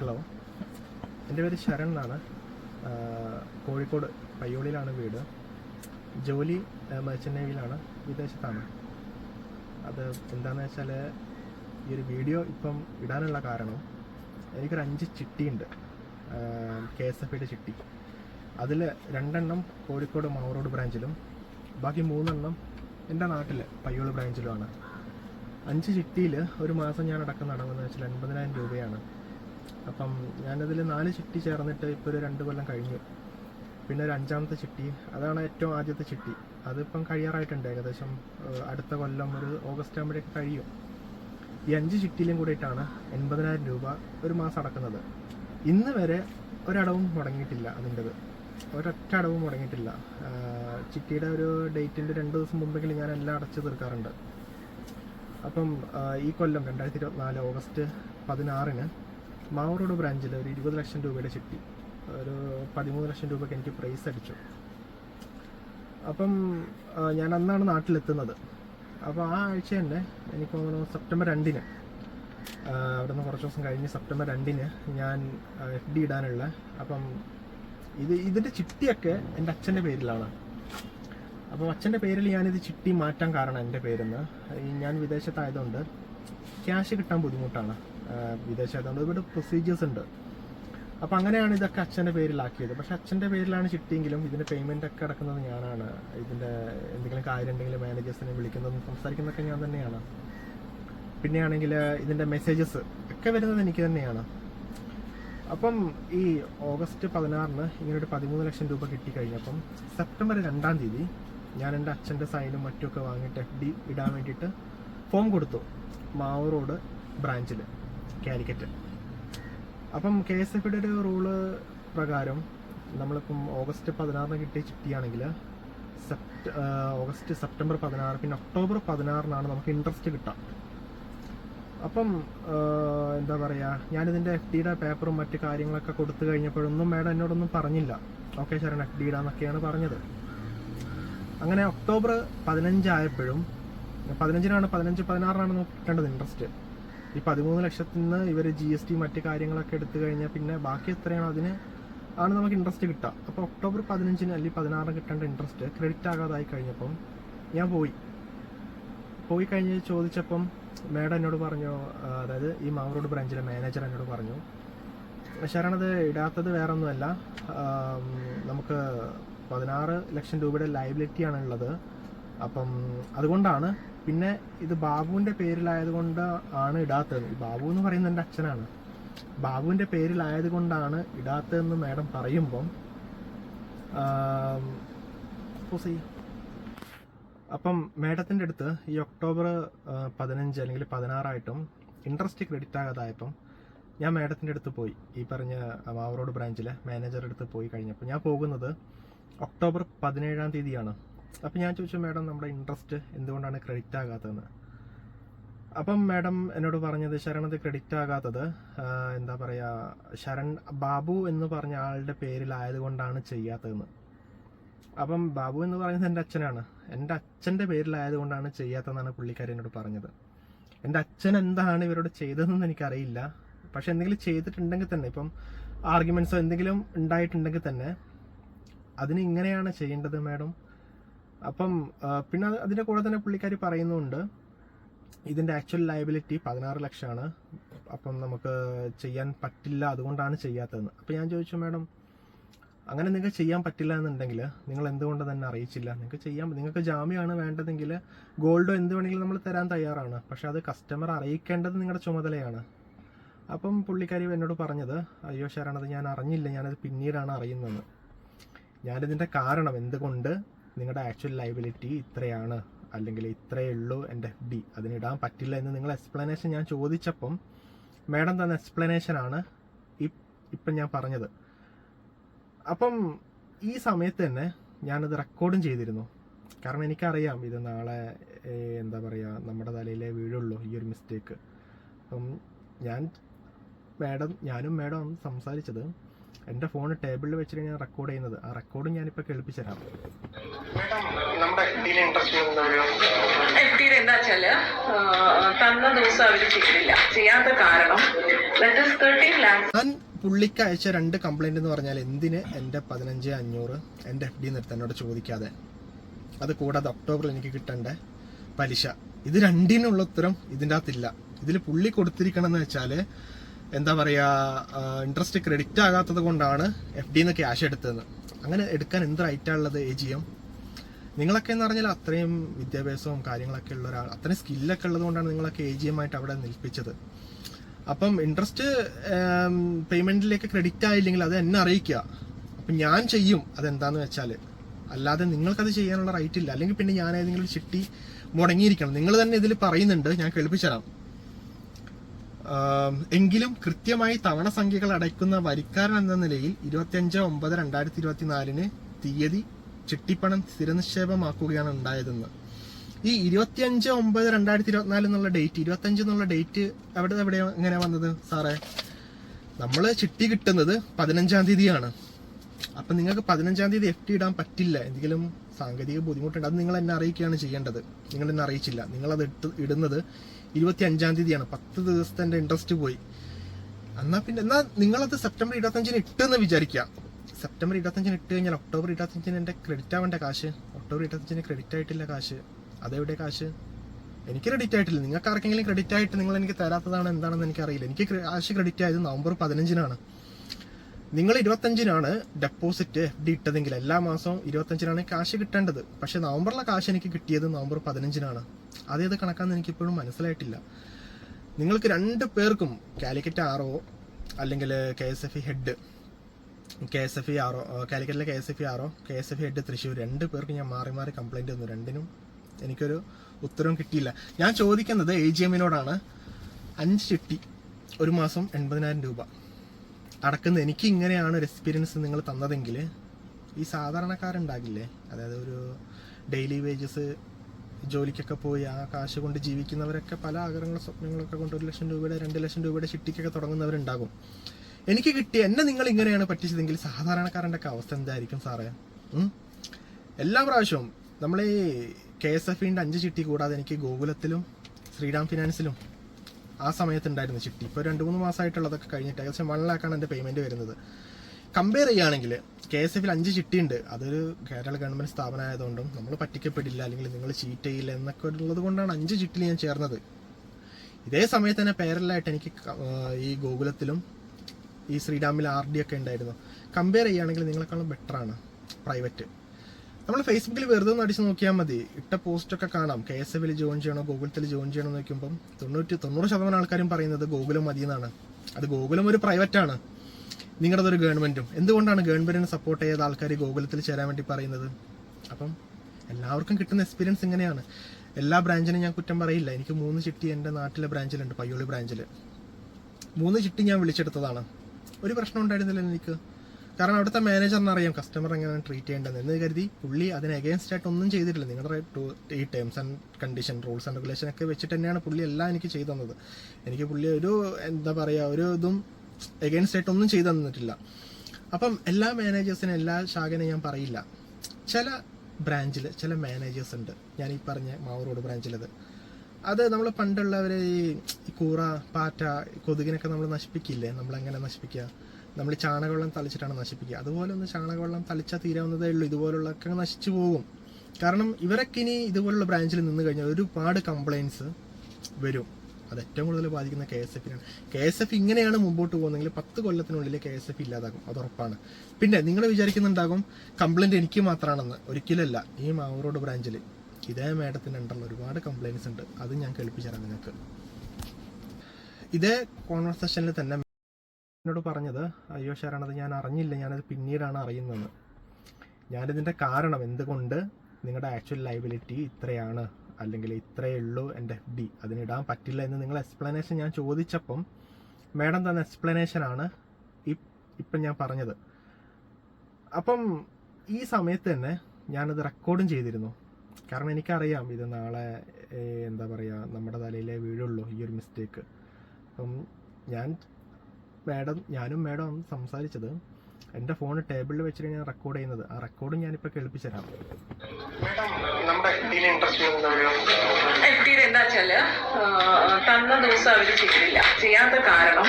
Hello എന്റെ പേര് ശരൺ എന്നാണ്. കോഴിക്കോട് പയ്യോളിയിലാണ് വീട്. ജോലി മെർച്ചന്റ് വിദേശത്താണ്. അത് എന്താണെന്ന് വെച്ചാൽ ഈ ഒരു വീഡിയോ ഇപ്പം ഇടാനുള്ള കാരണം എനിക്കൊരു അഞ്ച് ചിട്ടിയുണ്ട്. കെ എസ് എഫ് ഐയുടെ ചിട്ടി. അതിൽ രണ്ടെണ്ണം കോഴിക്കോട് മാവറോഡ് ബ്രാഞ്ചിലും ബാക്കി മൂന്നെണ്ണം എന്റെ നാട്ടിൽ പയ്യോളി ബ്രാഞ്ചിലുമാണ്. അഞ്ച് ചിട്ടിയിൽ ഒരു മാസം ഞാൻ അടക്കം നടന്നതെന്ന് വെച്ചാൽ എൺപതിനായിരം രൂപയാണ്. അപ്പം ഞാനതിൽ നാല് ചിട്ടി ചേർന്നിട്ട് ഇപ്പോൾ ഒരു രണ്ട് കൊല്ലം കഴിഞ്ഞു. പിന്നെ ഒരു അഞ്ചാമത്തെ ചിട്ടി. അതാണ് ഏറ്റവും ആദ്യത്തെ ചിട്ടി. അതിപ്പം കഴിയാറായിട്ടുണ്ട് ഏകദേശം അടുത്ത കൊല്ലം ഒരു ഓഗസ്റ്റ് ആകുമ്പോഴേക്ക് കഴിയും. ഈ അഞ്ച് ചിട്ടിയിലും കൂടിയിട്ടാണ് എൺപതിനായിരം രൂപ ഒരു മാസം അടക്കുന്നത്. ഇന്ന് വരെ ഒരടവും മുടങ്ങിയിട്ടില്ല അതിന്റെത്. ഒരൊറ്റ അടവും മുടങ്ങിയിട്ടില്ല. ചിട്ടിയുടെ ഒരു ഡേറ്റിന്റെ രണ്ട് ദിവസം മുമ്പെങ്കിലും ഞാൻ എല്ലാം അടച്ചു തീർക്കാറുണ്ട്. അപ്പം ഈ കൊല്ലം രണ്ടായിരത്തി ഇരുപത്തിനാല് ഓഗസ്റ്റ് പതിനാറിന് മാവൂർ ബ്രാഞ്ചിൽ ഒരു ഇരുപത് ലക്ഷം രൂപയുടെ ചിട്ടി. ഒരു പതിമൂന്ന് ലക്ഷം രൂപയ്ക്ക് എനിക്ക് പ്രൈസ് അടിച്ചു. അപ്പം ഞാൻ അന്നാണ് നാട്ടിലെത്തുന്നത്. അപ്പോൾ ആ ആഴ്ച തന്നെ എനിക്ക് തോന്നുന്നു സെപ്റ്റംബർ രണ്ടിന് അവിടെ നിന്ന് കുറച്ച് ദിവസം കഴിഞ്ഞ് സെപ്റ്റംബർ രണ്ടിന് ഞാൻ എഫ് ഡി ഇടാനുള്ള അപ്പം ഇത് ഇതിന്റെ ചിട്ടിയൊക്കെ എന്റെ അച്ഛന്റെ പേരിലാണ്. അപ്പോൾ അച്ഛന്റെ പേരിൽ ഞാനിത് ചിട്ടി മാറ്റാൻ കാരണം എന്റെ പേരിൽ നിന്ന് ഞാൻ വിദേശത്തായതുകൊണ്ട് ക്യാഷ് കിട്ടാൻ ബുദ്ധിമുട്ടാണ്. ആ, ഒരുപാട് പ്രൊസീജിയേഴ്സ് ഉണ്ട്. അപ്പം അങ്ങനെയാണ് ഇതൊക്കെ അച്ഛന്റെ പേരിലാക്കിയത്. പക്ഷെ അച്ഛന്റെ പേരിലാണ് ചിട്ടിയെങ്കിലും ഇതിന്റെ പേയ്മെന്റ് ഒക്കെ അടക്കുന്നത് ഞാനാണ്. ഇതിന്റെ എന്തെങ്കിലും കാര്യം ഉണ്ടെങ്കിൽ മാനേജേഴ്സിനെ വിളിക്കുന്നതും സംസാരിക്കുന്നതൊക്കെ ഞാൻ തന്നെയാണ്. പിന്നെയാണെങ്കിൽ ഇതിന്റെ മെസ്സേജസ് ഒക്കെ വരുന്നത് എനിക്ക് തന്നെയാണ്. അപ്പം ഈ ഓഗസ്റ്റ് പതിനാറിന് ഇങ്ങനെ ഒരു പതിമൂന്ന് ലക്ഷം രൂപ കിട്ടിക്കഴിഞ്ഞപ്പം സെപ്റ്റംബർ രണ്ടാം തീയതി ഞാൻ എന്റെ അച്ഛന്റെ സൈനും മറ്റുമൊക്കെ വാങ്ങിയിട്ട് എഫ് ഡി ഇടാൻ വേണ്ടിയിട്ട് ഫോം കൊടുത്തു. മാവൂർ റോഡ് ബ്രാഞ്ചിൽ കാലിക്കറ്റ്. അപ്പം കെ എസ് എഫ് ഒരു റൂൾ പ്രകാരം നമ്മളിപ്പം ഓഗസ്റ്റ് പതിനാറിന് കിട്ടിയ ചിട്ടിയാണെങ്കിൽ സെപ്റ്റ് ഓഗസ്റ്റ് സെപ്റ്റംബർ പതിനാറ് പിന്നെ ഒക്ടോബർ പതിനാറിനാണ് നമുക്ക് ഇൻട്രസ്റ്റ് കിട്ടുക. അപ്പം എന്താ പറയുക ഞാനിതിന്റെ എഫ് ഡിയുടെ പേപ്പറും മറ്റു കാര്യങ്ങളൊക്കെ കൊടുത്തു കഴിഞ്ഞപ്പോഴൊന്നും മാഡം എന്നോടൊന്നും പറഞ്ഞില്ല. ഓക്കെ ശരൺ എഫ് ഡി ഇടാന്നൊക്കെയാണ് പറഞ്ഞത്. അങ്ങനെ ഒക്ടോബർ പതിനഞ്ചായപ്പോഴും പതിനഞ്ചിനാണ് പതിനഞ്ച് പതിനാറിനാണ് നമുക്ക് കിട്ടേണ്ടത് ഇൻട്രസ്റ്റ് ഈ പതിമൂന്ന് ലക്ഷത്തിൽ നിന്ന് ഇവർ ജി എസ് ടി മറ്റു കാര്യങ്ങളൊക്കെ എടുത്തു കഴിഞ്ഞാൽ പിന്നെ ബാക്കി എത്രയാണോ അതിന് ആണ് നമുക്ക് ഇൻട്രസ്റ്റ് കിട്ടുക. അപ്പോൾ ഒക്ടോബർ പതിനഞ്ചിന് അല്ലെങ്കിൽ പതിനാറിന് കിട്ടേണ്ട ഇൻട്രസ്റ്റ് ക്രെഡിറ്റ് ആകാതായി കഴിഞ്ഞപ്പം ഞാൻ പോയി. പോയി കഴിഞ്ഞ് ചോദിച്ചപ്പം മേഡം എന്നോട് പറഞ്ഞു അതായത് ഈ മാവറോഡ് ബ്രാഞ്ചിലെ മാനേജർ എന്നോട് പറഞ്ഞു ശരണത് ഇടാത്തത് വേറെ ഒന്നുമല്ല നമുക്ക് പതിനാറ് ലക്ഷം രൂപയുടെ ലയബിലിറ്റിയാണ് ഉള്ളത് അപ്പം അതുകൊണ്ടാണ് പിന്നെ ഇത് ബാബുവിന്റെ പേരിലായതുകൊണ്ട് ആണ് ഇടാത്തത്. ബാബു എന്ന് പറയുന്നത് എന്റെ അച്ഛനാണ്. ബാബുവിന്റെ പേരിലായതുകൊണ്ടാണ് ഇടാത്തതെന്ന് മാഡം പറയുമ്പം. അപ്പം മാഡത്തിന്റെ അടുത്ത് ഈ ഒക്ടോബർ പതിനഞ്ച് അല്ലെങ്കിൽ പതിനാറായിട്ടും ഇൻട്രസ്റ്റ് ക്രെഡിറ്റ് ആകാതായപ്പം ഞാൻ മാഡത്തിന്റെ അടുത്ത് പോയി. ഈ പറഞ്ഞ മാവറോഡ് ബ്രാഞ്ചിലെ മാനേജറുടെ അടുത്ത് പോയി കഴിഞ്ഞപ്പോൾ ഞാൻ പോകുന്നത് ഒക്ടോബർ പതിനേഴാം തീയതിയാണ്. അപ്പം ഞാൻ ചോദിച്ചു മാഡം നമ്മുടെ ഇൻട്രസ്റ്റ് എന്തുകൊണ്ടാണ് ക്രെഡിറ്റ് ആകാത്തതെന്ന്? അപ്പം മാഡം എന്നോട് പറഞ്ഞത് ശരണത് ക്രെഡിറ്റ് ആകാത്തത് എന്താ പറയുക ശരൺ ബാബു എന്ന് പറഞ്ഞ ആളുടെ പേരിലായതുകൊണ്ടാണ് ചെയ്യാത്തതെന്ന്. അപ്പം ബാബു എന്ന് പറയുന്നത് എന്റെ അച്ഛനാണ്. എന്റെ അച്ഛന്റെ പേരിലായതുകൊണ്ടാണ് ചെയ്യാത്തതെന്നാണ് പുള്ളിക്കാരി എന്നോട് പറഞ്ഞത്. എന്റെ അച്ഛൻ എന്താണ് ഇവരോട് ചെയ്തതെന്ന് എനിക്കറിയില്ല. പക്ഷെ എന്തെങ്കിലും ചെയ്തിട്ടുണ്ടെങ്കിൽ തന്നെ ഇപ്പം ആർഗ്യുമെൻസോ എന്തെങ്കിലും ഉണ്ടായിട്ടുണ്ടെങ്കിൽ തന്നെ അതിന് ഇങ്ങനെയാണ് ചെയ്യേണ്ടത് മാഡം? അപ്പം പിന്നെ അതിന്റെ കൂടെ തന്നെ പുള്ളിക്കാരി പറയുന്നുണ്ട് ഇതിന്റെ ആക്ച്വൽ ലയബിലിറ്റി പതിനാറ് ലക്ഷമാണ്. അപ്പം നമുക്ക് ചെയ്യാൻ പറ്റില്ല അതുകൊണ്ടാണ് ചെയ്യാത്തതെന്ന്. അപ്പം ഞാൻ ചോദിച്ചു മാഡം അങ്ങനെ നിങ്ങൾക്ക് ചെയ്യാൻ പറ്റില്ല എന്നുണ്ടെങ്കിൽ നിങ്ങൾ എന്തുകൊണ്ട് തന്നെ അറിയിച്ചില്ല? നിങ്ങൾക്ക് ചെയ്യാൻ നിങ്ങൾക്ക് ജാമ്യമാണ് വേണ്ടതെങ്കിൽ ഗോൾഡോ എന്ത് വേണമെങ്കിലും നമ്മൾ തരാൻ തയ്യാറാണ്. പക്ഷെ അത് കസ്റ്റമർ അറിയിക്കേണ്ടത് നിങ്ങളുടെ ചുമതലയാണ്. അപ്പം പുള്ളിക്കാരി എന്നോട് പറഞ്ഞത് അയ്യോ ശരണത് ഞാൻ അറിഞ്ഞില്ല. ഞാനത് പിന്നീടാണ് അറിയുന്നത് ഞാനിതിന്റെ കാരണം എന്തുകൊണ്ട് നിങ്ങളുടെ ആക്ച്വൽ ലൈബിലിറ്റി ഇത്രയാണ് അല്ലെങ്കിൽ ഇത്രയേ ഉള്ളൂ എന്റെ എഫ് ഡി അതിനിടാൻ പറ്റില്ല എന്ന് നിങ്ങൾ എക്സ്പ്ലനേഷൻ ഞാൻ ചോദിച്ചപ്പം മാഡം തന്ന എക്സ്പ്ലനേഷനാണ് ഇപ്പം ഞാൻ പറഞ്ഞത്. അപ്പം ഈ സമയത്ത് തന്നെ ഞാനത് റെക്കോർഡും ചെയ്തിരുന്നു. കാരണം എനിക്കറിയാം ഇത് നാളെ എന്താ പറയുക നമ്മുടെ തലയിലെ വീഴുള്ളൂ ഈ ഒരു മിസ്റ്റേക്ക് അപ്പം ഞാൻ മാഡം ഞാനും മാഡം സംസാരിച്ചത്. എന്റെ ഫോൺ ടേബിളിൽ വെച്ചിട്ട് ഞാൻ റെക്കോർഡ് ചെയ്യുന്നത്. ആ റെക്കോർഡും ഞാനിപ്പോൾ കേൾപ്പിച്ചു തരാം നമ്മുടെ ഇൻട്രസ്റ്റ് എഫ് ഡിയിൽ എന്താ വെച്ചാൽ തന്ന ദിവസം അവർ ചെയ്തില്ല. ചെയ്യാത്ത കാരണം That 13 lakhs. ഞാൻ പുള്ളിക്ക് അയച്ച രണ്ട് കംപ്ലൈന്റ് എന്ന് പറഞ്ഞാൽ എന്തിന് എന്റെ പതിനഞ്ച് അഞ്ഞൂറ് എന്റെ എഫ് ഡി നിർത്തനോട് എന്നോട് ചോദിക്കാതെ? അത് കൂടാതെ ഒക്ടോബറിൽ എനിക്ക് കിട്ടേണ്ട പലിശ. ഇത് രണ്ടിനുള്ള ഉത്തരം ഇതിന്റെ അകത്തില്ല. ഇതിൽ പുള്ളി കൊടുത്തിരിക്കണം എന്ന് വെച്ചാൽ എന്താ പറയുക ഇൻട്രസ്റ്റ് ക്രെഡിറ്റ് ആകാത്തത് കൊണ്ടാണ് എഫ് ഡിന്ന് ക്യാഷ് എടുത്തതെന്ന് അങ്ങനെ എടുക്കാൻ എന്ത് റൈറ്റാണുള്ളത് എ ജി എം? നിങ്ങളൊക്കെ എന്ന് പറഞ്ഞാൽ അത്രയും വിദ്യാഭ്യാസവും കാര്യങ്ങളൊക്കെ ഉള്ള ഒരാൾ അത്രയും സ്കില്ലൊക്കെ ഉള്ളത് കൊണ്ടാണ് നിങ്ങളൊക്കെ എ ജി എം ആയിട്ട് അവിടെ നിൽപ്പിച്ചത്. അപ്പം ഇൻട്രസ്റ്റ് പേയ്മെന്റിലേക്ക് ക്രെഡിറ്റ് ആയില്ലെങ്കിൽ അത് എന്നെ അറിയിക്കുക. അപ്പം ഞാൻ ചെയ്യും അതെന്താന്ന് വെച്ചാൽ അല്ലാതെ നിങ്ങൾക്കത് ചെയ്യാനുള്ള റൈറ്റ് ഇല്ല. അല്ലെങ്കിൽ പിന്നെ ഞാൻ ഏതെങ്കിലും ചിട്ടി മുടങ്ങിയിരിക്കണം. നിങ്ങൾ തന്നെ ഇതിൽ പറയുന്നുണ്ട് ഞാൻ കേൾപ്പിച്ചു എങ്കിലും കൃത്യമായി തവണ സംഖ്യകൾ അടയ്ക്കുന്ന വരിക്കാരൻ എന്ന നിലയിൽ ഇരുപത്തിയഞ്ച് ഒമ്പത് രണ്ടായിരത്തി ഇരുപത്തിനാലിന് തീയതി ചിട്ടിപ്പണം സ്ഥിരനിക്ഷേപമാക്കുകയാണ് ഉണ്ടായതെന്ന്. ഈ ഇരുപത്തിയഞ്ച് ഒമ്പത് രണ്ടായിരത്തി ഇരുപത്തിനാല് എന്നുള്ള ഡേറ്റ് ഇരുപത്തിയഞ്ച് എന്നുള്ള ഡേറ്റ് എവിടെ എവിടെ എങ്ങനെ വന്നത് സാറേ? നമ്മൾ ചിട്ടി കിട്ടുന്നത് പതിനഞ്ചാം തീയതിയാണ്. അപ്പം നിങ്ങൾക്ക് പതിനഞ്ചാം തീയതി എഫ് ടി ഇടാൻ പറ്റില്ല. എന്തെങ്കിലും സാങ്കേതിക ബുദ്ധിമുട്ടുണ്ട്. അത് നിങ്ങൾ എന്നെ അറിയിക്കുകയാണ് ചെയ്യേണ്ടത്. നിങ്ങൾ എന്നെ അറിയിച്ചില്ല. നിങ്ങളത് ഇട്ട് ഇടുന്നത് ഇരുപത്തി അഞ്ചാം തീയതിയാണ്. പത്ത് ദിവസത്തെ എന്റെ ഇൻട്രസ്റ്റ് പോയി. എന്നാ പിന്നെ എന്നാൽ നിങ്ങളത് സെപ്റ്റംബർ ഇരുപത്തഞ്ചിന് ഇട്ടെന്ന് വിചാരിക്കുക സെപ്റ്റംബർ ഇരുപത്തഞ്ചിന് ഇട്ട് കഴിഞ്ഞാൽ ഒക്ടോബർ ഇരുപത്തഞ്ചിന് എന്റെ ക്രെഡിറ്റ് ആവേണ്ട കാശ്. ഒക്ടോബർ ഇരുപത്തഞ്ചിന് ക്രെഡിറ്റ് ആയിട്ടില്ല കാശ്. അതെവിടെ കാശ്? എനിക്ക് ക്രെഡിറ്റ് ആയിട്ടില്ല. നിങ്ങൾക്ക് ആർക്കെങ്കിലും ക്രെഡിറ്റ് ആയിട്ട് നിങ്ങൾ എനിക്ക് തരാത്തതാണ് എന്താണെന്ന് എനിക്കറിയില്ല. എനിക്ക് കാശ് ക്രെഡിറ്റ് ആയത് നവംബർ പതിനഞ്ചിനാണ്. നിങ്ങൾ ഇരുപത്തഞ്ചിനാണ് ഡെപ്പോസിറ്റ് എഫ് ഡി ഇട്ടതെങ്കിൽ എല്ലാ മാസവും ഇരുപത്തഞ്ചിനാണ് കാശ് കിട്ടേണ്ടത്. പക്ഷെ നവംബറിലെ കാശ് എനിക്ക് കിട്ടിയത് നവംബർ പതിനഞ്ചിനാണ്. അതേത് കണക്കാന്ന് എനിക്ക് ഇപ്പോഴും മനസ്സിലായിട്ടില്ല. നിങ്ങൾക്ക് രണ്ട് പേർക്കും കാലിക്കറ്റ് ആർ ഒ അല്ലെങ്കിൽ K S F E head K S F E R O കാലിക്കറ്റിലെ K S F E R O K S F E head Thrissur രണ്ട് പേർക്ക് ഞാൻ മാറി മാറി കംപ്ലൈന്റ് തന്നു. രണ്ടിനും എനിക്കൊരു ഉത്തരവും കിട്ടിയില്ല. ഞാൻ ചോദിക്കുന്നത് എ ജി എമ്മിനോടാണ് അഞ്ച് ചിട്ടി ഒരു മാസം എൺപതിനായിരം രൂപ. അടക്കുന്ന എനിക്ക് ഇങ്ങനെയാണ് ഒരു എക്സ്പീരിയൻസ് നിങ്ങൾ തന്നതെങ്കിൽ ഈ സാധാരണക്കാരുണ്ടാകില്ലേ? അതായത് ഒരു ഡെയിലി വേജസ് ജോലിക്കൊക്കെ പോയി ആ കാശ് കൊണ്ട് ജീവിക്കുന്നവരൊക്കെ പല ആഗ്രഹങ്ങളും സ്വപ്നങ്ങളൊക്കെ കൊണ്ട് ഒരു ലക്ഷം രൂപയുടെ രണ്ട് ലക്ഷം രൂപയുടെ ചിട്ടിക്കൊക്കെ തുടങ്ങുന്നവരുണ്ടാകും. എനിക്ക് കിട്ടിയ എന്നെ നിങ്ങൾ ഇങ്ങനെയാണ് പറ്റിച്ചതെങ്കിൽ സാധാരണക്കാരന്റെ ഒക്കെ അവസ്ഥ എന്തായിരിക്കും സാറേ? എല്ലാ പ്രാവശ്യവും നമ്മൾ ഈ കെ എസ് എഫിന്റെ അഞ്ച് ചിട്ടി കൂടാതെ എനിക്ക് ഗോകുലത്തിലും ശ്രീറാം ഫിനാൻസിലും ആ സമയത്ത് ഉണ്ടായിരുന്നു ചിട്ടി. ഇപ്പോൾ രണ്ട് മൂന്ന് മാസമായിട്ടുള്ളതൊക്കെ കഴിഞ്ഞിട്ട് ഏകദേശം വൺ ലാക്കാണ് എന്റെ പേയ്മെന്റ് വരുന്നത്. കമ്പയർ ചെയ്യുകയാണെങ്കിൽ കെ എസ് എഫിൽ അഞ്ച് ചിട്ടിയുണ്ട്. അതൊരു കേരള ഗവൺമെന്റ് സ്ഥാപനമായതുകൊണ്ടും നമ്മൾ പറ്റിക്കപ്പെടില്ല അല്ലെങ്കിൽ നിങ്ങൾ ചീറ്റ് ചെയ്യില്ല എന്നൊക്കെ ഉള്ളത് കൊണ്ടാണ് അഞ്ച് ചിട്ടിൽ ഞാൻ ചേർന്നത്. ഇതേ സമയത്ത് തന്നെ പേരലായിട്ട് എനിക്ക് ഈ ഗോകുലത്തിലും ഈ ശ്രീരാമിൽ ആർ ഡി ഒക്കെ ഉണ്ടായിരുന്നു. കമ്പയർ ചെയ്യുകയാണെങ്കിൽ നിങ്ങളെക്കാളും ബെറ്ററാണ് പ്രൈവറ്റ് നമ്മൾ ഫേസ്ബുക്കിൽ വെറുതെ ഒന്ന് അടിച്ച് നോക്കിയാൽ മതി. ഇട്ട പോസ്റ്റൊക്കെ കാണാം. കെ എസ് എഫിൽ ജോയിൻ ചെയ്യണോ ഗൂഗിളത്തിൽ ജോയിൻ ചെയ്യണോ എന്ന് നോക്കുമ്പം തൊണ്ണൂറ്റി തൊണ്ണൂറ് ശതമാനം ആൾക്കാരും പറയുന്നത് ഗോകുലം മതി എന്നാണ്. അത് ഗൂഗിളും ഒരു പ്രൈവറ്റ് ആണ്. നിങ്ങളുടെതൊരു ഗവൺമെന്റും എന്തുകൊണ്ടാണ് ഗവൺമെന്റിനെ സപ്പോർട്ട് ചെയ്ത ആൾക്കാർ ഗോകുലത്തിൽ ചേരാൻ വേണ്ടി പറയുന്നത്? അപ്പം എല്ലാവർക്കും കിട്ടുന്ന എക്സ്പീരിയൻസ് ഇങ്ങനെയാണ്. എല്ലാ ബ്രാഞ്ചിനും ഞാൻ കുറ്റം പറയില്ല. എനിക്ക് മൂന്ന് ചിട്ടി എന്റെ നാട്ടിലെ ബ്രാഞ്ചിലുണ്ട് പയ്യോളി ബ്രാഞ്ചിൽ മൂന്ന് ചിട്ടി ഞാൻ വിളിച്ചെടുത്തതാണ്. ഒരു പ്രശ്നം ഉണ്ടായിരുന്നില്ല എനിക്ക് കാരണം അവിടുത്തെ മാനേജറിന് അറിയാം കസ്റ്റമർ എങ്ങനെ ട്രീറ്റ് ചെയ്യേണ്ടത് എന്ന് കരുതി. പുള്ളി അതിന് അഗേൻസ്റ്റ് ആയിട്ട് ഒന്നും ചെയ്തിട്ടില്ല. നിങ്ങളുടെ ഈ terms and condition rules and regulation ഒക്കെ വെച്ചിട്ട് തന്നെയാണ് പുള്ളി എല്ലാം എനിക്ക് ചെയ്തു തന്നത്. എനിക്ക് പുള്ളി ഒരു എന്താ പറയുക ഒരു ഇതും അഗേൻസ്റ്റ് ആയിട്ട് ഒന്നും ചെയ്തു തന്നിട്ടില്ല. അപ്പം എല്ലാ മാനേജേഴ്സിനും എല്ലാ ശാഖനെ ഞാൻ പറയില്ല. ചില ബ്രാഞ്ചിൽ ചില മാനേജേഴ്സ് ഉണ്ട്. ഞാൻ ഈ പറഞ്ഞ മാവൂർ റോഡ് ബ്രാഞ്ചിലത് അത്. നമ്മൾ പണ്ടുള്ളവർ ഈ കൂറ പാറ്റ കൊതുകിനൊക്കെ നമ്മൾ നശിപ്പിക്കില്ലേ? നമ്മൾ എങ്ങനെ നശിപ്പിക്കുക? നമ്മൾ ചാണകവെള്ളം തളിച്ചിട്ടാണ് നശിപ്പിക്കുക. അതുപോലെ ഒന്ന് ചാണകവെള്ളം തളിച്ചാൽ തീരാവുന്നതേ ഉള്ളൂ. ഇതുപോലുള്ളതൊക്കെ നശിച്ചു പോകും. കാരണം ഇവരൊക്കെ ഇനി ഇതുപോലുള്ള ബ്രാഞ്ചിൽ നിന്ന് കഴിഞ്ഞാൽ ഒരുപാട് കംപ്ലയിൻസ് വരും. അത് ഏറ്റവും കൂടുതൽ ബാധിക്കുന്ന കെ എസ് എഫിനാണ് കെ എസ് എഫ് ഇങ്ങനെയാണ് മുമ്പോട്ട് പോകുന്നതെങ്കിൽ പത്ത് കൊല്ലത്തിനുള്ളിൽ കെ എസ് എഫ് ഇല്ലാതാകും. അത് ഉറപ്പാണ്. പിന്നെ നിങ്ങൾ വിചാരിക്കുന്നുണ്ടാകും കംപ്ലയിന്റ് എനിക്ക് മാത്രമാണെന്ന് ഒരിക്കലല്ല. ഈ മാവൂറോഡ് ബ്രാഞ്ചിൽ ഇതേ മേഡത്തിന് ഉണ്ടുള്ള ഒരുപാട് കംപ്ലയിൻസ് ഉണ്ട്. അത് ഞാൻ കേൾപ്പിച്ചു തരാം നിങ്ങൾക്ക്. ഇതേ കോൺവെർസേഷനിൽ തന്നെ എന്നോട് പറഞ്ഞത് അയ്യോ ശരണത് ഞാൻ അറിഞ്ഞില്ല ഞാനത് പിന്നീടാണ് അറിയുന്നത്. ഞാനിതിന്റെ കാരണം എന്തുകൊണ്ട് നിങ്ങളുടെ ആക്ച്വൽ ലൈബിലിറ്റി ഇത്രയാണ് അല്ലെങ്കിൽ ഇത്രയേ ഉള്ളൂ എന്റെ എഫ് ഡി അതിനിടാൻ പറ്റില്ല എന്ന് നിങ്ങൾ എക്സ്പ്ലനേഷൻ ഞാൻ ചോദിച്ചപ്പം മാഡം തന്ന എക്സ്പ്ലനേഷനാണ് ഇപ്പം ഞാൻ പറഞ്ഞത്. അപ്പം ഈ സമയത്ത് തന്നെ ഞാനത് റെക്കോർഡും ചെയ്തിരുന്നു. കാരണം എനിക്കറിയാം ഇത് നാളെ എന്താ പറയുക നമ്മുടെ തലയിലേ വീഴുള്ളൂ ഈ ഒരു മിസ്റ്റേക്ക് അപ്പം ഞാൻ മാഡം ഞാനും മാഡം സംസാരിച്ചത്. എന്റെ ഫോൺ ടേബിളിൽ വെച്ചിട്ട് ഞാൻ റെക്കോർഡ് ചെയ്യുന്നത്. ആ റെക്കോർഡും ഞാനിപ്പോൾ എന്താ വെച്ചാൽ ആ, തന്ന ദിവസം അവർ ചെയ്തില്ല. ചെയ്യാത്ത കാരണം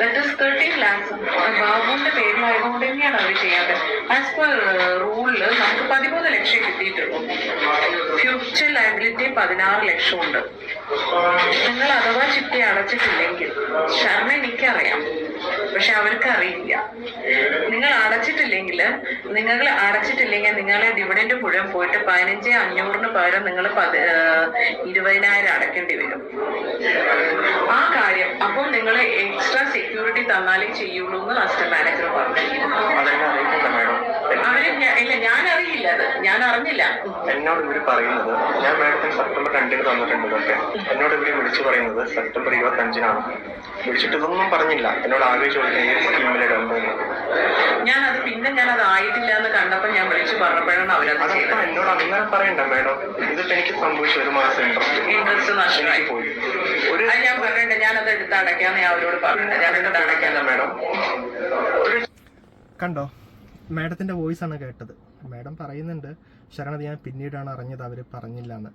ദാറ്റ് ഇസ് തേർട്ടീൻ ലാക്സ് ബാബുവിന്റെ പേരിലായതുകൊണ്ട് തന്നെയാണ് അവർ ചെയ്യാതെ ആസ് പെർ റൂളിൽ നമുക്ക് പതിമൂന്ന് ലക്ഷം കിട്ടിയിട്ടുള്ളൂ. ഫ്യൂച്ചർ ലയബിലിറ്റി പതിനാറ് ലക്ഷം ഉണ്ട് നിങ്ങൾ അഥവാ ചിട്ടി അടച്ചിട്ടില്ലെങ്കിൽ ശർമ്മ എനിക്കറിയാം. പക്ഷെ അവർക്ക് അറിയില്ല. നിങ്ങൾ അടച്ചിട്ടില്ലെങ്കിൽ നിങ്ങൾ അടച്ചിട്ടില്ലെങ്കിൽ നിങ്ങളെ ഡിവിഡൻഡ് മുഴുവൻ പോയിട്ട് പതിനഞ്ച് അഞ്ഞൂറിന് പകരം നിങ്ങൾ പതി ഇരുപതിനായിരം അടയ്ക്കേണ്ടി വരും. ആ കാര്യം അപ്പോൾ നിങ്ങൾ എക്സ്ട്രാ സെക്യൂരിറ്റി തന്നാലേ ചെയ്യുള്ളൂ എന്ന് അസിസ്റ്റന്റ് മാനേജർ പറഞ്ഞു അവർ ഇല്ല ഞാൻ അറിയില്ല അത്. ഞാൻ അറിഞ്ഞില്ല. എന്നോട് ഇവർ പറയുന്നത് ഞാൻ മാഡത്തിന് സെപ്റ്റംബർ രണ്ടിന് തന്നിട്ടുണ്ട് എന്നോട് ഇവർ വിളിച്ചു പറയുന്നത് സെപ്റ്റംബർ ഇരുപത്തി അഞ്ചിനാണ് വിളിച്ചിട്ട് ഇതൊന്നും പറഞ്ഞില്ല. എന്നോട് ആകെ ഞാനത് ഏത് ഞാൻ അത് പിന്നെ ഞാൻ അത് ആയിട്ടില്ല എന്ന് കണ്ടപ്പോൾ ഞാൻ വിളിച്ചു പറഞ്ഞപ്പോഴാണ് അവരത് എന്നോട് അങ്ങനെ പറയണ്ട മേഡം. ഇതിപ്പോ എനിക്ക് സംഭവിച്ചു ഒരു മാസം ഇൻട്രസ്റ്റ് നഷ്ടമായി. പോയി. ഒരു ഞാൻ പറയണ്ട ഞാൻ അത് എടുത്ത് അടയ്ക്കാന്ന് ഞാൻ അവരോട് പറഞ്ഞിട്ട് ഞാൻ എടുത്ത് അടയ്ക്കാന്ന മേഡം. കണ്ടോ? മാഡത്തിന്റെ വോയിസ് ആണ് കേട്ടത്. മാഡം പറയുന്നുണ്ട് ശരണത് ഞാൻ പിന്നീടാണ് അറിഞ്ഞത് അവർ പറഞ്ഞില്ല എന്ന്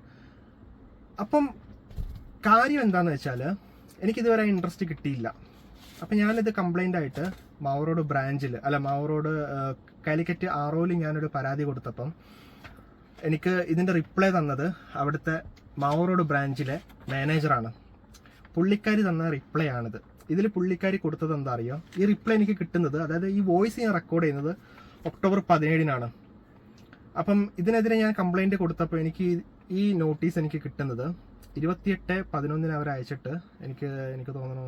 അപ്പം കാര്യം എന്താണെന്ന് വെച്ചാൽ എനിക്കിതുവരെ ഇൻട്രസ്റ്റ് കിട്ടിയില്ല. അപ്പം ഞാനിത് കംപ്ലൈന്റ് ആയിട്ട് മാവറോഡ് ബ്രാഞ്ചിൽ അല്ല മാവറോഡ് കാലിക്കറ്റ് ആറോയിൽ ഞാനൊരു പരാതി കൊടുത്തപ്പം എനിക്ക് ഇതിന്റെ റിപ്ലൈ തന്നത് അവിടുത്തെ മാവറോഡ് ബ്രാഞ്ചിലെ മാനേജറാണ് പുള്ളിക്കാരി തന്ന റിപ്ലൈ ആണിത്. ഇതിൽ പുള്ളിക്കാരി കൊടുത്തത് എന്താ അറിയാം? ഈ റിപ്ലൈ എനിക്ക് കിട്ടുന്നത് അതായത് ഈ വോയിസ് ഞാൻ റെക്കോർഡ് ചെയ്യുന്നത് ഒക്ടോബർ പതിനേഴിനാണ്. അപ്പം ഇതിനെതിരെ ഞാൻ കംപ്ലൈന്റ് കൊടുത്തപ്പോൾ എനിക്ക് ഈ നോട്ടീസ് എനിക്ക് കിട്ടുന്നത് ഇരുപത്തിയെട്ട് പതിനൊന്നിന് അവർ അയച്ചിട്ട് എനിക്ക് എനിക്ക് തോന്നുന്നു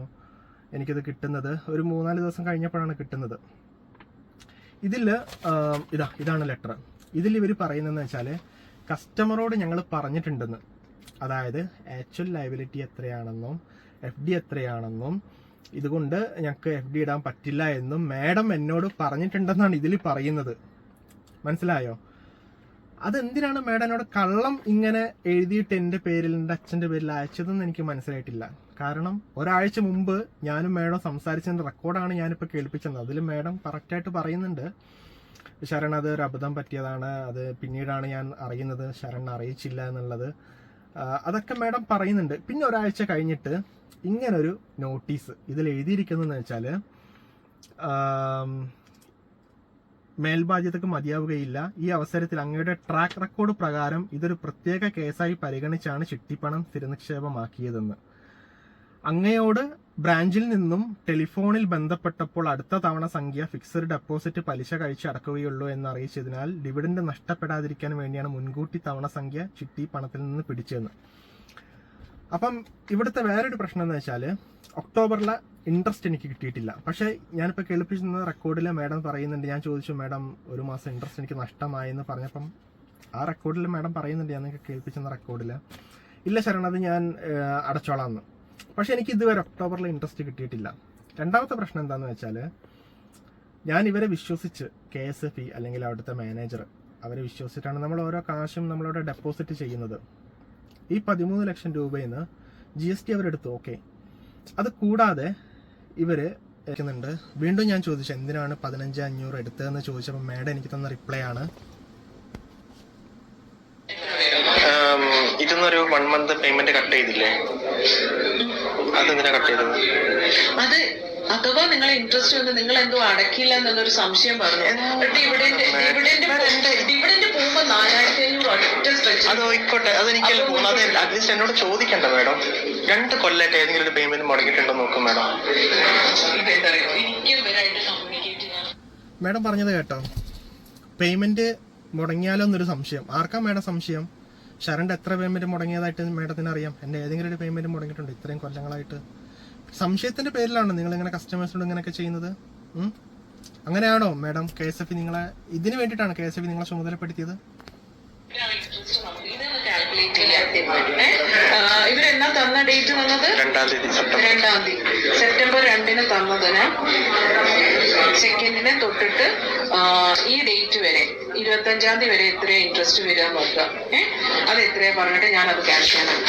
എനിക്കിത് കിട്ടുന്നത് ഒരു മൂന്നാൽ ദിവസം കഴിഞ്ഞപ്പോഴാണ് കിട്ടുന്നത്. ഇതിൽ ഇതാ ഇതാണ് ലെറ്റർ. ഇതിൽ ഇവർ പറയുന്നതെന്ന് വെച്ചാൽ കസ്റ്റമറോട് ഞങ്ങൾ പറഞ്ഞിട്ടുണ്ടെന്ന്. അതായത് ആക്ച്വൽ ലയബിലിറ്റി എത്രയാണെന്നും എഫ് ഡി എത്രയാണെന്നും ഇതുകൊണ്ട് ഞങ്ങൾക്ക് എഫ് ഡി ഇടാൻ പറ്റില്ല എന്നും മാഡം എന്നോട് പറഞ്ഞിട്ടുണ്ടെന്നാണ് ഇതിൽ പറയുന്നത്. മനസ്സിലായോ? അതെന്തിനാണ് മേഡം എന്നോട് കള്ളം ഇങ്ങനെ എഴുതിയിട്ട് എന്റെ പേരിൽ എന്റെ അച്ഛന്റെ പേരിൽ അയച്ചതെന്ന് എനിക്ക് മനസ്സിലായിട്ടില്ല. കാരണം ഒരാഴ്ച മുമ്പ് ഞാനും മേഡം സംസാരിച്ചതിന്റെ റെക്കോർഡാണ് ഞാനിപ്പോൾ കേൾപ്പിച്ചത്. അതിൽ മേഡം കറക്റ്റായിട്ട് പറയുന്നുണ്ട്. ശരൺ അത് ഒരു അബദ്ധം പറ്റിയതാണ്. അത് പിന്നീടാണ് ഞാൻ അറിയുന്നത്. ശരൺ അറിയിച്ചില്ല എന്നുള്ളത്. അതൊക്കെ മേഡം പറയുന്നുണ്ട്. പിന്നെ ഒരാഴ്ച കഴിഞ്ഞിട്ട് ഇങ്ങനൊരു നോട്ടീസ് ഇതിൽ എഴുതിയിരിക്കുന്നതെന്ന് വെച്ചാൽ മേൽബാധ്യതക്ക് മതിയാവുകയില്ല. ഈ അവസരത്തിൽ അങ്ങയുടെ ട്രാക്ക് റെക്കോർഡ് പ്രകാരം ഇതൊരു പ്രത്യേക കേസായി പരിഗണിച്ചാണ് ചിട്ടിപ്പണം സ്ഥിരനിക്ഷേപമാക്കിയതെന്ന് അങ്ങയോട് ബ്രാഞ്ചിൽ നിന്നും ടെലിഫോണിൽ ബന്ധപ്പെട്ടപ്പോൾ അടുത്ത തവണ സംഖ്യ ഫിക്സഡ് ഡെപ്പോസിറ്റ് പലിശ കഴിച്ച് അടക്കുകയുള്ളൂ എന്ന് അറിയിച്ചതിനാൽ ഡിവിഡൻഡ് നഷ്ടപ്പെടാതിരിക്കാൻ വേണ്ടിയാണ് മുൻകൂട്ടി തവണ സംഖ്യ ചിട്ടി പണത്തിൽ നിന്ന് പിടിച്ചതെന്ന്. അപ്പം ഇവിടുത്തെ വേറൊരു പ്രശ്നം എന്ന് വെച്ചാൽ ഒക്ടോബറിലെ ഇൻട്രസ്റ്റ് എനിക്ക് കിട്ടിയിട്ടില്ല. പക്ഷേ ഞാനിപ്പോൾ കേൾപ്പിച്ചിരുന്ന റെക്കോർഡിൽ മാഡം പറയുന്നുണ്ട് ഞാൻ ചോദിച്ചു മാഡം ഒരു മാസം ഇൻട്രസ്റ്റ് എനിക്ക് നഷ്ടമായെന്ന് പറഞ്ഞപ്പം ആ റെക്കോർഡിൽ മാഡം പറയുന്നുണ്ട് ഞാൻ നിങ്ങൾക്ക് കേൾപ്പിച്ചെന്ന റെക്കോർഡിൽ ഇല്ല ശരണം അത് ഞാൻ ഏഹ്, അടച്ചോളാം എന്ന് പക്ഷേ എനിക്ക് ഇതുവരെ ഒക്ടോബറിൽ ഇൻട്രസ്റ്റ് കിട്ടിയിട്ടില്ല. രണ്ടാമത്തെ പ്രശ്നം എന്താണെന്ന് വെച്ചാൽ ഞാൻ ഇവരെ വിശ്വസിച്ച് കെ എസ് എഫ് ഇ അല്ലെങ്കിൽ അവിടുത്തെ മാനേജർ അവരെ വിശ്വസിച്ചിട്ടാണ് നമ്മൾ ഓരോ കാശും നമ്മളവിടെ ഡെപ്പോസിറ്റ് ചെയ്യുന്നത്. ഈ പതിമൂന്ന് ലക്ഷം രൂപയിൽ നിന്ന് ജി എസ് ടി അവരെടുത്തു ഓക്കെ അത് കൂടാതെ ഇവർ ണ്ട് വീണ്ടും ഞാൻ ചോദിച്ചു എന്തിനാണ് പതിനഞ്ച് അഞ്ഞൂറ് എടുത്തതെന്ന് ചോദിച്ചപ്പോൾ മേഡം എനിക്ക് തന്ന റിപ്ലൈ ആണ്. ഇതൊന്നൊരു വൺ മന്ത് പേയ്മെന്റ് കട്ട് ചെയ്തില്ലേ? അതെന്തിനാ കട്ട് ചെയ്തത്? അത് അഥവാ നിങ്ങൾ ഇൻട്രസ്റ്റ് വന്ന് നിങ്ങൾ എന്തോ അടക്കില്ല എന്നൊരു സംശയം പറഞ്ഞു ഡിവിഡന്റ് ഡിവിഡന്റ് ഡിവിഡന്റ് പോകുമ്പോ നാലായിരത്തി അഞ്ഞൂറ് ഒറ്റ സ്ട്രെച്ച് അത് ആയിക്കോട്ടെ അതെനിക്കല്ല പോകുന്നത് അത് അറ്റ്ലീസ്റ്റ് എന്നോട് ചോദിക്കണ്ട മാഡം. രണ്ട് കൊല്ലായിട്ട് ഏതെങ്കിലും ഒരു പേയ്മെന്റ് മുടങ്ങിയിട്ടുണ്ടോ നോക്കും മാഡം. മാഡം പറഞ്ഞത് കേട്ടോ. പേയ്മെന്റ് മുടങ്ങിയാലോ എന്നൊരു സംശയം. ആർക്കാ മാഡം സംശയം? ശരണ്ട് എത്ര പേയ്മെന്റ് മുടങ്ങിയതായിട്ട് മാഡത്തിന് അറിയാം? എന്റെ ഏതെങ്കിലും ഒരു പേയ്മെന്റ് മുടങ്ങിയിട്ടുണ്ട് ഇത്രയും കൊല്ലങ്ങളായിട്ട്. സംശയത്തിന്റെ പേരിലാണ് നിങ്ങൾ ഇങ്ങനെ കസ്റ്റമേഴ്സിനോട് ഇങ്ങനെയൊക്കെ ചെയ്യുന്നത്? അങ്ങനെയാണോ മാഡം കെ എസ് എഫ് നിങ്ങളെ ഇതിന് വേണ്ടിയിട്ടാണ് കെ എസ് എഫ് നിങ്ങളെ ചുമതലപ്പെടുത്തിയത്? ഇവരെന്നാ തന്ന ഡേറ്റ് വന്നത് രണ്ടാം തീയതി സെപ്റ്റംബർ. രണ്ടാം തീയതി. സെപ്റ്റംബർ രണ്ടിന് തന്നതിന് സെക്കൻഡിനെ തൊട്ടിട്ട് ഈ ഡേറ്റ് വരെ ഇരുപത്തഞ്ചാം തീയതി വരെ എത്രയാ ഇൻട്രസ്റ്റ് വരിക നോക്കുക. ഏഹ് അത് എത്രയാ പറഞ്ഞിട്ട് ഞാൻ അത് ക്യാൻസൽ ചെയ്യാൻ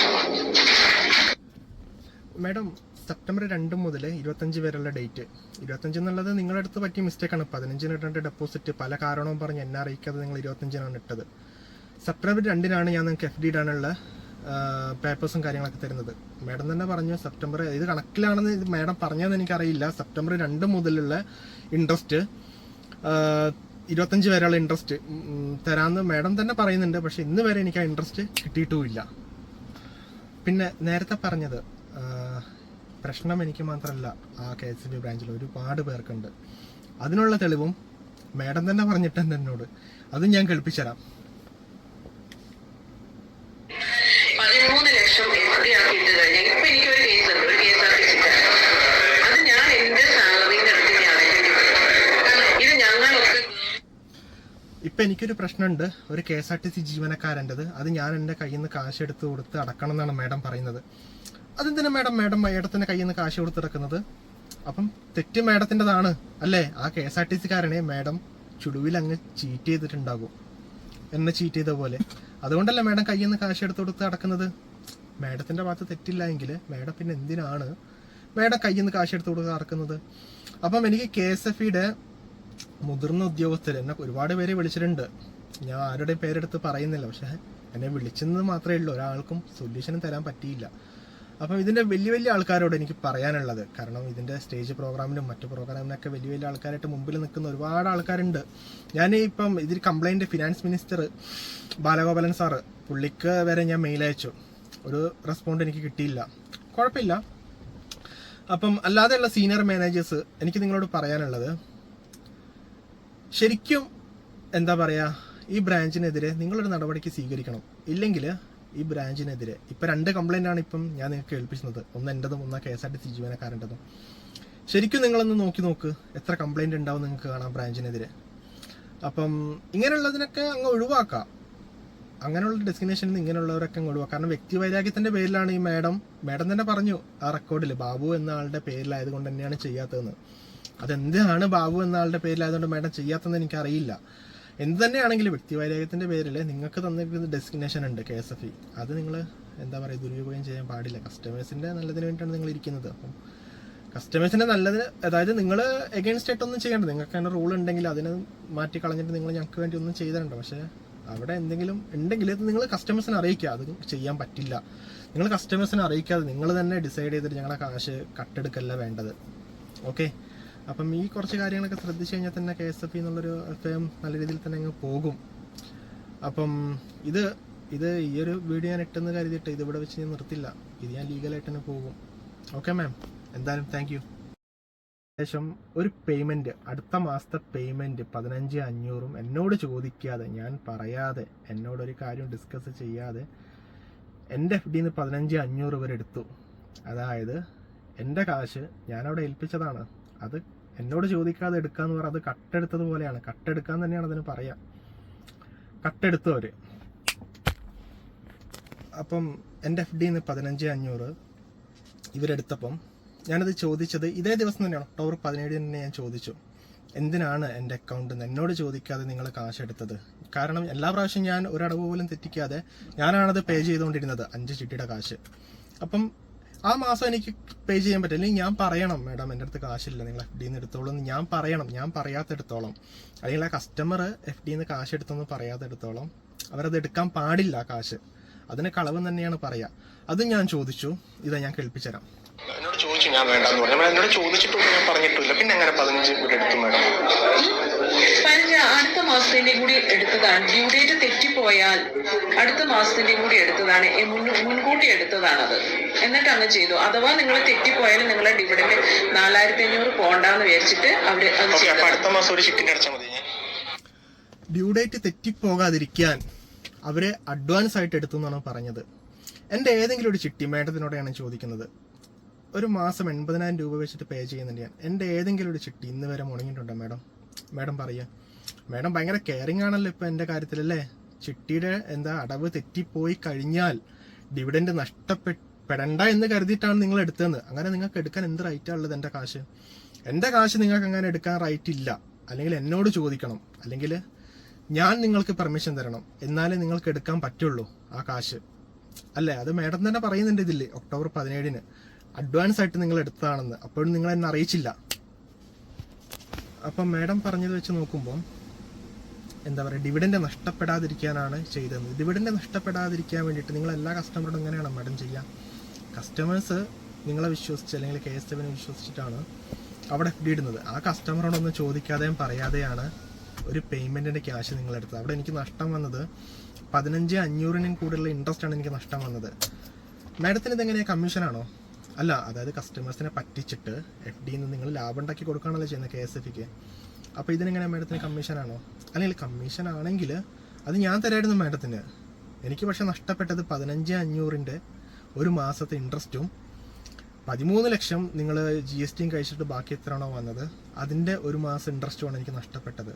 മാഡം സെപ്റ്റംബർ രണ്ട് മുതൽ ഇരുപത്തഞ്ച് വരെയുള്ള ഡേറ്റ്. ഇരുപത്തഞ്ച് എന്നുള്ളത് നിങ്ങളുടെ അടുത്ത് പറ്റിയ മിസ്റ്റേക്കാണ് പതിനഞ്ചിന് ഇടേണ്ട ഡെപ്പോസിറ്റ് പല കാരണവും പറഞ്ഞ് എന്നെ അറിയിക്കാതെ നിങ്ങൾ ഇരുപത്തഞ്ചിനാണ് ഇട്ടത്. സെപ്റ്റംബർ രണ്ടിനാണ് ഞാൻ നിങ്ങൾക്ക് എഫ് ഡി ഇടാനുള്ള പേപ്പേഴ്സും കാര്യങ്ങളൊക്കെ തരുന്നത്. മാഡം തന്നെ പറഞ്ഞു സെപ്റ്റംബർ ഇത് കണക്കിലാണെന്ന് മാഡം പറഞ്ഞതെന്ന് എനിക്കറിയില്ല. സെപ്റ്റംബർ രണ്ട് മുതലുള്ള ഇൻട്രസ്റ്റ് ഇരുപത്തഞ്ച് വരെയുള്ള ഇൻട്രസ്റ്റ് തരാമെന്ന് മാഡം തന്നെ പറയുന്നുണ്ട്. പക്ഷെ ഇന്ന് വരെ എനിക്ക് ആ ഇൻട്രസ്റ്റ് കിട്ടിയിട്ടുമില്ല. പിന്നെ നേരത്തെ പറഞ്ഞത് പ്രശ്നം എനിക്ക് മാത്രമല്ല ആ കെ എസ് ബി ബ്രാഞ്ചിൽ ഒരുപാട് പേർക്കുണ്ട്. അതിനുള്ള തെളിവും മാഡം തന്നെ പറഞ്ഞിട്ടുണ്ട് എന്നോട്. അതും ഞാൻ കേൾപ്പിച്ചുതരാം പതിമൂന്ന് ലക്ഷം കഴിഞ്ഞാൽ ഇപ്പൊ എനിക്കൊരു കേസ് ഉണ്ട് ഒരു K S R T C അത് ഞാൻ എന്റെ ഇത് ഞങ്ങളൊക്കെ ഇപ്പൊ എനിക്കൊരു പ്രശ്നമുണ്ട്. ഒരു K S R T C ജീവനക്കാരന്റെത്. അത് ഞാൻ എന്റെ കയ്യിൽ നിന്ന് കാശ് എടുത്ത് കൊടുത്ത് അടക്കണം എന്നാണ് മാഡം പറയുന്നത്. അതെന്തിനാ മാഡം? മാഡം മേഡത്തിന്റെ കയ്യിൽ നിന്ന് കാശ് കൊടുത്തിറക്കുന്നത് അപ്പം തെറ്റ് മാഡത്തിന്റെതാണ് അല്ലേ? ആ കെ എസ് ആർ ടി സിക്കാരനെ മാഡം ചുടുവിൽ അങ്ങ് ചീറ്റ് ചെയ്തിട്ടുണ്ടാകും. എന്നെ ചീറ്റ് ചെയ്ത പോലെ. അതുകൊണ്ടല്ലേ മാഡം കയ്യിൽ നിന്ന് കാശ് എടുത്ത് കൊടുത്ത് അടക്കുന്നത് മാഡത്തിന്റെ ഭാഗത്ത് തെറ്റില്ല എങ്കിൽ മാഡം പിന്നെ എന്തിനാണ് മാഡം കയ്യിൽ നിന്ന് കാശ് എടുത്ത് കൊടുത്ത് അടക്കുന്നത് അപ്പം എനിക്ക് കെ എസ് എഫ് ഇയുടെ മുതിർന്ന ഉദ്യോഗസ്ഥർ എന്നെ ഒരുപാട് പേരെ വിളിച്ചിട്ടുണ്ട്. ഞാൻ ആരുടെയും പേരെടുത്ത് പറയുന്നില്ല. പക്ഷേ എന്നെ വിളിച്ചെന്ന് മാത്രമേ ഉള്ളൂ. ഒരാൾക്കും സൊല്യൂഷനും തരാൻ പറ്റിയില്ല. അപ്പം ഇതിന്റെ വലിയ വലിയ ആൾക്കാരോട് എനിക്ക് പറയാനുള്ളത് കാരണം ഇതിന്റെ സ്റ്റേജ് പ്രോഗ്രാമിലും മറ്റു പ്രോഗ്രാമിനൊക്കെ വലിയ വലിയ ആൾക്കാരായിട്ട് മുമ്പിൽ നിൽക്കുന്ന ഒരുപാട് ആൾക്കാരുണ്ട്. ഞാൻ ഇപ്പം ഇതിൽ complaint finance minister Balagopalan sir പുള്ളിക്ക് വരെ ഞാൻ മെയിൽ അയച്ചു. ഒരു റെസ്പോണ്ട് എനിക്ക് കിട്ടിയില്ല. കുഴപ്പമില്ല. അപ്പം അല്ലാതെയുള്ള സീനിയർ മാനേജേഴ്സ് എനിക്ക് നിങ്ങളോട് പറയാനുള്ളത് ശരിക്കും എന്താ പറയുക ഈ ബ്രാഞ്ചിനെതിരെ നിങ്ങളൊരു നടപടിക്ക് സ്വീകരിക്കണം. ഇല്ലെങ്കിൽ ഈ ബ്രാഞ്ചിനെതിരെ. ഇപ്പൊ രണ്ട് കംപ്ലൈന്റ് ആണ് ഇപ്പം ഞാൻ നിങ്ങൾക്ക് കേൾപ്പിക്കുന്നത് ഒന്ന് എന്റെതും ഒന്ന് K S R T C ജീവനക്കാരന്റെതും ശരിക്കും നിങ്ങളൊന്ന് നോക്കി നോക്ക്. എത്ര കംപ്ലൈന്റ് ഉണ്ടാവും നിങ്ങൾക്ക് കാണാം ബ്രാഞ്ചിനെതിരെ. അപ്പം ഇങ്ങനെയുള്ളതിനൊക്കെ അങ്ങ് ഒഴിവാക്കാം. അങ്ങനെയുള്ള ഡെസ്റ്റിനേഷനിൽ നിന്ന് ഇങ്ങനെയുള്ളവരൊക്കെ അങ്ങ് ഒഴിവാക്കാം. കാരണം വ്യക്തി വൈരാഗ്യത്തിന്റെ പേരിലാണ് ഈ മാഡം മാഡം തന്നെ പറഞ്ഞു ആ റെക്കോർഡിൽ ബാബു എന്ന ആളുടെ പേരിലായതുകൊണ്ട് തന്നെയാണ് ചെയ്യാത്തതെന്ന്. അതെന്താണ് ബാബു എന്ന ആളുടെ പേരിലായതുകൊണ്ട് മാഡം ചെയ്യാത്തതെന്ന് എനിക്കറിയില്ല. എന്ത് തന്നെയാണെങ്കിലും വ്യക്തി വൈരാഗ്യത്തിന്റെ പേരിൽ നിങ്ങൾക്ക് തന്നിരിക്കുന്ന ഡെസ്റ്റിനേഷൻ ഉണ്ട് കെ എസ് എഫ് ഇ അത് നിങ്ങൾ എന്താ പറയുക ദുരുപയോഗം ചെയ്യാൻ പാടില്ല. കസ്റ്റമേഴ്സിന്റെ നല്ലതിന് വേണ്ടിയിട്ടാണ് നിങ്ങൾ ഇരിക്കുന്നത്. അപ്പം കസ്റ്റമേഴ്സിന്റെ നല്ലതിന് അതായത് നിങ്ങൾ എഗൈൻസ്റ്റ് ആയിട്ടൊന്നും ചെയ്യണ്ട. നിങ്ങൾക്ക് അതിന്റെ റൂൾ ഉണ്ടെങ്കിൽ അതിനെ മാറ്റി കളഞ്ഞിട്ട് നിങ്ങൾ ഞങ്ങൾക്ക് വേണ്ടി ഒന്നും ചെയ്തിട്ടുണ്ട് പക്ഷേ അവിടെ എന്തെങ്കിലും ഉണ്ടെങ്കിൽ നിങ്ങൾ കസ്റ്റമേഴ്സിനെ അറിയിക്കുക. അത് ചെയ്യാൻ പറ്റില്ല. നിങ്ങൾ കസ്റ്റമേഴ്സിനെ അറിയിക്കാതെ നിങ്ങൾ തന്നെ ഡിസൈഡ് ചെയ്തിട്ട് ഞങ്ങളുടെ കാശ് കട്ടെടുക്കല്ല വേണ്ടത്. ഓക്കെ അപ്പം ഈ കുറച്ച് കാര്യങ്ങളൊക്കെ ശ്രദ്ധിച്ചു കഴിഞ്ഞാൽ തന്നെ കെ എസ് എഫ് എന്നുള്ളൊരു ഫേം നല്ല രീതിയിൽ തന്നെ അങ്ങ് പോകും. അപ്പം ഇത് ഇത് ഈ ഒരു വീഡിയോ ഞാൻ ഇട്ടെന്ന് കരുതിയിട്ട് ഇത് ഇവിടെ വെച്ച് ഞാൻ നിർത്തില്ല. ഇത് ഞാൻ ലീഗലായിട്ട് തന്നെ പോകും. ഓക്കെ മാം എന്തായാലും താങ്ക് യു ശേഷം ഒരു പേയ്മെന്റ് അടുത്ത മാസത്തെ പേയ്മെന്റ് പതിനഞ്ച് അഞ്ഞൂറും എന്നോട് ചോദിക്കാതെ ഞാൻ പറയാതെ എന്നോടൊരു കാര്യം ഡിസ്കസ് ചെയ്യാതെ എന്റെ എഫ് ഡിന്ന് പതിനഞ്ച് അഞ്ഞൂറ് വരെ എടുത്തു. അതായത് എന്റെ കാശ് ഞാനവിടെ ഏൽപ്പിച്ചതാണ്. അത് എന്നോട് ചോദിക്കാതെ എടുക്കാന്ന് പറഞ്ഞാൽ അത് കട്ടെടുത്തത് പോലെയാണ്. കട്ടെടുക്കാൻ തന്നെയാണ് അതിന് പറയാ. കട്ടെടുത്തവര് അപ്പം എന്റെ എഫ് ഡിന്ന് പതിനഞ്ച് അഞ്ഞൂറ് ഇവരെടുത്തപ്പം ഞാനത് ചോദിച്ചത് ഇതേ ദിവസം തന്നെയാണ് ഒക്ടോബർ പതിനേഴിന് തന്നെ ഞാൻ ചോദിച്ചു. എന്തിനാണ് എന്റെ അക്കൗണ്ടിൽ എന്നോട് ചോദിക്കാതെ നിങ്ങൾ കാശ് എടുത്തത് കാരണം എല്ലാ പ്രാവശ്യം ഞാൻ ഒരടവ് പോലും തെറ്റിക്കാതെ ഞാനാണത് പേ ചെയ്തുകൊണ്ടിരുന്നത് അഞ്ച് ചിട്ടിയുടെ കാശ്. അപ്പം ആ മാസം എനിക്ക് പേ ചെയ്യാൻ പറ്റില്ല. ഞാൻ പറയണം മാഡം എന്റെ അടുത്ത് കാശില്ല നിങ്ങൾ എഫ് ഡിന്ന് എടുത്തോളൂ ഞാൻ പറയണം. ഞാൻ പറയാത്തെടുത്തോളം. അല്ലെങ്കിൽ ആ കസ്റ്റമർ എഫ് ഡിന്ന് കാശ് എടുത്തെന്ന് പറയാത്തെടുത്തോളം അവരത് എടുക്കാൻ പാടില്ല കാശ്. അതിന് കളവ് തന്നെയാണ് പറയാ. അത് ഞാൻ ചോദിച്ചു. ഇതാ ഞാൻ കേൾപ്പിച്ചുതരാം എന്നോട് ചോദിച്ചു ഞാൻ വേണ്ടെന്ന് പറഞ്ഞു. എന്നോട് ചോദിച്ചിട്ടും ഞാൻ പറഞ്ഞിട്ടില്ല പിന്നെ അങ്ങനെ പതിനഞ്ച് വീട് എടുത്തു മാഡം? പതിനഞ്ച് അടുത്ത മാസത്തിന്റെ കൂടി എടുത്തതാണ്. ഡ്യൂ ഡേറ്റ് തെറ്റിപ്പോയാൽ അടുത്ത മാസത്തിന്റെ കൂടി എടുത്തതാണ്. മുൻകൂട്ടി എടുത്തതാണത്. എന്നിട്ട് അങ്ങ് ചെയ്തു. അഥവാ നിങ്ങൾ തെറ്റിപ്പോയാലും നിങ്ങളെ ഡിവിഡന്റ് നാലായിരത്തി അഞ്ഞൂറ് പോണ്ടാന്ന് വിചാരിച്ചിട്ട് അവർ അത് അടുത്ത മാസം ഒരു ചിട്ടി അടച്ചാൽ മതി. ഡ്യൂ ഡേറ്റ് തെറ്റിപ്പോകാതിരിക്കാൻ അവരെ അഡ്വാൻസ് ആയിട്ട് എടുത്തു എന്നാണ് പറഞ്ഞത്. എന്റെ ഏതെങ്കിലും ഒരു ചിട്ടി മേഡത്തിനോടെയാണ് ചോദിക്കുന്നത്. ഒരു മാസം എൺപതിനായിരം രൂപ വെച്ചിട്ട് പേ ചെയ്യുന്നുണ്ട് ഞാൻ. എന്റെ ഏതെങ്കിലും ഒരു ചിട്ടി ഇന്ന് വരെ മുടങ്ങിയിട്ടുണ്ടോ മാഡം? മാഡം പറയുക മാഡം ഭയങ്കര കെയറിങ് ആണല്ലോ ഇപ്പം എന്റെ കാര്യത്തിലല്ലേ ചിട്ടിയുടെ എന്താ അടവ് തെറ്റിപ്പോയി കഴിഞ്ഞാൽ ഡിവിഡൻഡ് നഷ്ടപ്പെടണ്ട എന്ന് കരുതിയിട്ടാണ് നിങ്ങൾ എടുത്തതെന്ന്. അങ്ങനെ നിങ്ങൾക്ക് എടുക്കാൻ എന്ത് റൈറ്റാണ് ഉള്ളത് എന്റെ കാശ്? എന്റെ കാശ് നിങ്ങൾക്ക് അങ്ങനെ എടുക്കാൻ റൈറ്റ് ഇല്ല. അല്ലെങ്കിൽ എന്നോട് ചോദിക്കണം. അല്ലെങ്കിൽ ഞാൻ നിങ്ങൾക്ക് പെർമിഷൻ തരണം. എന്നാലേ നിങ്ങൾക്ക് എടുക്കാൻ പറ്റുള്ളൂ ആ കാശ്. അല്ലേ? അത് മേഡം തന്നെ പറയുന്നുണ്ട് ഇതില്ലേ ഒക്ടോബർ പതിനേഴിന്. അഡ്വാൻസ് ആയിട്ട് നിങ്ങൾ എടുത്തതാണെന്ന്. അപ്പോഴും നിങ്ങൾ എന്നെ അറിയിച്ചില്ല. അപ്പം മാഡം പറഞ്ഞത് വെച്ച് നോക്കുമ്പോൾ എന്താ പറയുക ഡിവിഡൻഡ് നഷ്ടപ്പെടാതിരിക്കാനാണ് ചെയ്തത്. ഡിവിഡൻഡ് നഷ്ടപ്പെടാതിരിക്കാൻ വേണ്ടിയിട്ട് നിങ്ങൾ എല്ലാ കസ്റ്റമറോടും എങ്ങനെയാണ് മാഡം ചെയ്യുക? കസ്റ്റമേഴ്സ് നിങ്ങളെ വിശ്വസിച്ച് അല്ലെങ്കിൽ കെ എസ് എഫിനെ വിശ്വസിച്ചിട്ടാണ് അവിടെ എഫ് ഡി ഇടുന്നത് ആ കസ്റ്റമറോടൊന്നും ചോദിക്കാതെയും പറയാതെയാണ് ഒരു പേയ്മെന്റിന്റെ ക്യാഷ് നിങ്ങളെടുത്തത് അവിടെ എനിക്ക് നഷ്ടം വന്നത് പതിനഞ്ച് അഞ്ഞൂറിനും കൂടുതലുള്ള ഇൻട്രസ്റ്റ് ആണ് എനിക്ക് നഷ്ടം വന്നത്. മാഡത്തിന് ഇതെങ്ങനെയാണ് കമ്മീഷനാണോ അല്ല അതായത് കസ്റ്റമേഴ്സിനെ പറ്റിച്ചിട്ട് എഫ് ഡിയിൽ നിന്ന് നിങ്ങൾ ലാഭം ഉണ്ടാക്കി കൊടുക്കുകയാണല്ലോ ചെയ്യുന്നത് കെ എസ് എഫിക്ക് അപ്പോൾ ഇതിനെങ്ങനെ മേഡത്തിന് കമ്മീഷനാണോ അല്ലെങ്കിൽ കമ്മീഷൻ ആണെങ്കിൽ അത് ഞാൻ തരായിരുന്നു മേഡത്തിന്. എനിക്ക് പക്ഷെ നഷ്ടപ്പെട്ടത് പതിനഞ്ച് അഞ്ഞൂറിന്റെ ഒരു മാസത്തെ ഇൻട്രസ്റ്റും പതിമൂന്ന് ലക്ഷം നിങ്ങൾ ജി എസ് ടിയും കഴിച്ചിട്ട് ബാക്കി എത്രയാണോ വന്നത്? അതിന്റെ ഒരു മാസം ഇൻട്രസ്റ്റുമാണ് എനിക്ക് നഷ്ടപ്പെട്ടത്.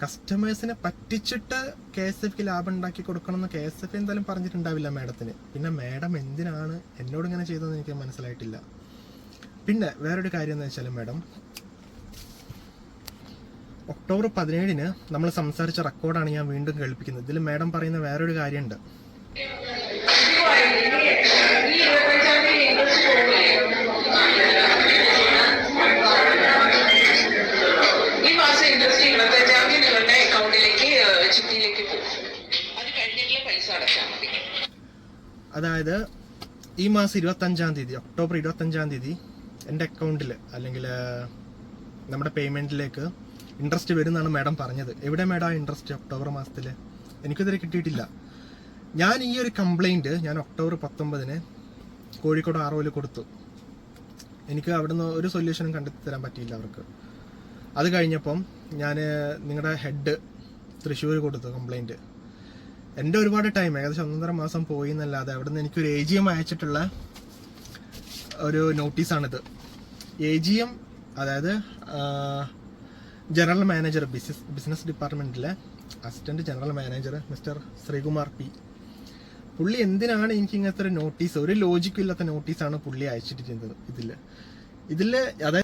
കസ്റ്റമേഴ്സിനെ പറ്റിച്ചിട്ട് കെ എസ് എഫ്ക്ക് ലാഭം ഉണ്ടാക്കി കൊടുക്കണം എന്ന് കെ എസ് എഫ് എന്തായാലും പറഞ്ഞിട്ടുണ്ടാവില്ല മാഡത്തിന്. പിന്നെ മാഡം എന്തിനാണ് എന്നോട് ഇങ്ങനെ ചെയ്തതെന്ന് എനിക്ക് മനസ്സിലായിട്ടില്ല. പിന്നെ വേറൊരു കാര്യം എന്ന് വെച്ചാൽ മാഡം ഒക്ടോബർ പതിനേഴിന് നമ്മൾ സംസാരിച്ച റെക്കോർഡാണ് ഞാൻ വീണ്ടും കേൾപ്പിക്കുന്നത്. ഇതിൽ മാഡം പറയുന്ന വേറൊരു കാര്യമുണ്ട്. അതായത് ഈ മാസം ഇരുപത്തഞ്ചാം തീയതി ഒക്ടോബർ ഇരുപത്തഞ്ചാം തീയതി എന്റെ അക്കൗണ്ടിൽ അല്ലെങ്കിൽ നമ്മുടെ പേയ്മെന്റിലേക്ക് ഇൻട്രസ്റ്റ് വരുമെന്നാണ് മാഡം പറഞ്ഞത്. എവിടെ മാഡം ആ ഇൻട്രസ്റ്റ് ഒക്ടോബർ മാസത്തിൽ എനിക്കിതുവരെ കിട്ടിയിട്ടില്ല. ഞാൻ ഈ ഒരു കംപ്ലൈന്റ് ഞാൻ ഒക്ടോബർ പത്തൊമ്പതിന് കോഴിക്കോട് ആർ കൊടുത്തു. എനിക്ക് അവിടുന്ന് ഒരു സൊല്യൂഷനും കണ്ടെത്തി തരാൻ പറ്റിയില്ല അവർക്ക്. അത് കഴിഞ്ഞപ്പം ഞാൻ നിങ്ങളുടെ ഹെഡ് തൃശ്ശൂർ കൊടുത്തു കംപ്ലൈന്റ് എന്റെ ഒരുപാട് ടൈം ഏകദേശം ഒന്നര മാസം പോയി എന്നല്ലാതെ അവിടെ നിന്ന് എനിക്കൊരു എ ജി എം അയച്ചിട്ടുള്ള ഒരു നോട്ടീസാണിത് എ ജി എം അതായത് general manager business business ഡിപ്പാർട്ട്മെന്റിലെ assistant general manager mister Sreekumar P. പുള്ളി എന്തിനാണ് എനിക്ക് ഇങ്ങനത്തെ ഒരു നോട്ടീസ് ഒരു ലോജിക്കും ഇല്ലാത്ത നോട്ടീസാണ് പുള്ളി അയച്ചിട്ടിരുന്നത് ഇതിൽ ഇതിൽ അതായത്